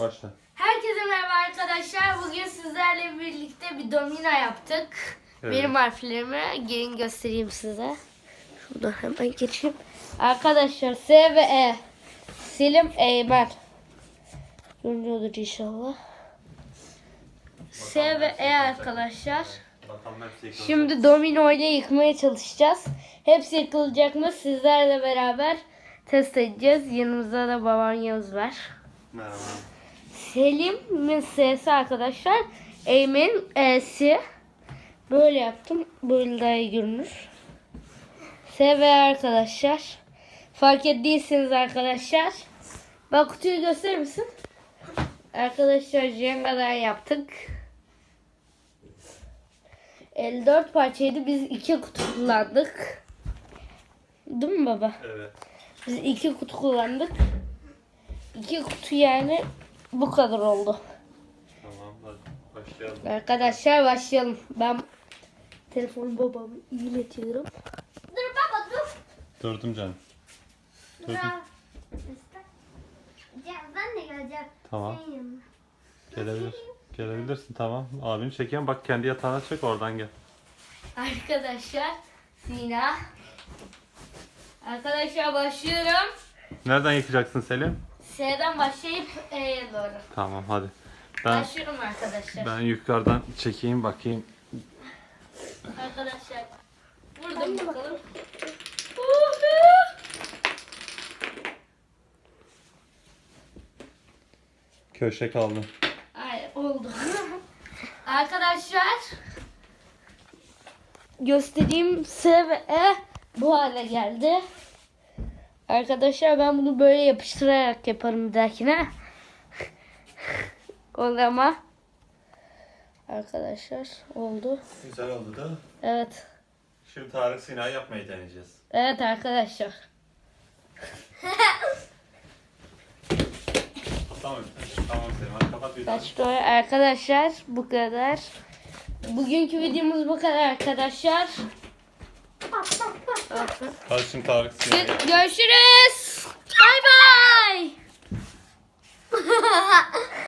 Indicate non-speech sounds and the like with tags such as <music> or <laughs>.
Başla. Herkese merhaba arkadaşlar. Bugün sizlerle birlikte bir domino yaptık. Evet. Benim harflerimi gelin göstereyim size. Şuradan hemen geçeyim. Arkadaşlar S ve E. Selim Eymen. Görünüyordur inşallah. S ve E arkadaşlar. Şimdi domino ile yıkmaya çalışacağız. Hepsi yıkılacak mı? Sizlerle beraber test edeceğiz. Yanımızda da babam Yavuz var. Merhaba. Selim'in S'si arkadaşlar. Eymen'in E'si. Böyle yaptım. Böyle daha iyi görünür. S ve arkadaşlar. Fark ettiyseniz arkadaşlar. Bak kutuyu gösterir misin? Arkadaşlar Jenga'dan yaptık. 54 parçaydı. Biz iki kutu kullandık. Değil mi baba? Evet. Biz iki kutu kullandık. İki kutu yani bu kadar oldu. Tamam hadi başlayalım. Arkadaşlar başlayalım. Ben telefonu babamı iletiyorum. Dur baba dur. Durdum canım. Durdum. Ben de geleceğim. Tamam. Gelebilir. Gelebilirsin tamam. Abini çekiyorum. Bak kendi yatağına çek oradan gel. Arkadaşlar Sina. Arkadaşlar başlıyorum. Nereden yıkacaksın Selim? S'den başlayıp E'ye doğru. Tamam hadi. Ben Başlıyorum arkadaşlar. ben yukarıdan çekeyim bakayım. Arkadaşlar vurdum bakalım. Köşe kaldı. Ay oldu. <laughs> Arkadaşlar göstereyim S ve E bu hale geldi. Arkadaşlar ben bunu böyle yapıştırarak yaparım bir dahakine. Oldu ama. Arkadaşlar oldu. Güzel oldu da. Evet. Şimdi Tarık Sina'yı yapmayı deneyeceğiz. Evet arkadaşlar. Tamam. Tamam Selim hadi kapat. Kaç dolar arkadaşlar bu kadar. Bugünkü videomuz bu kadar arkadaşlar. Hadi şimdi Tarık Sina'yı. Görüşürüz. Bay bay. <laughs>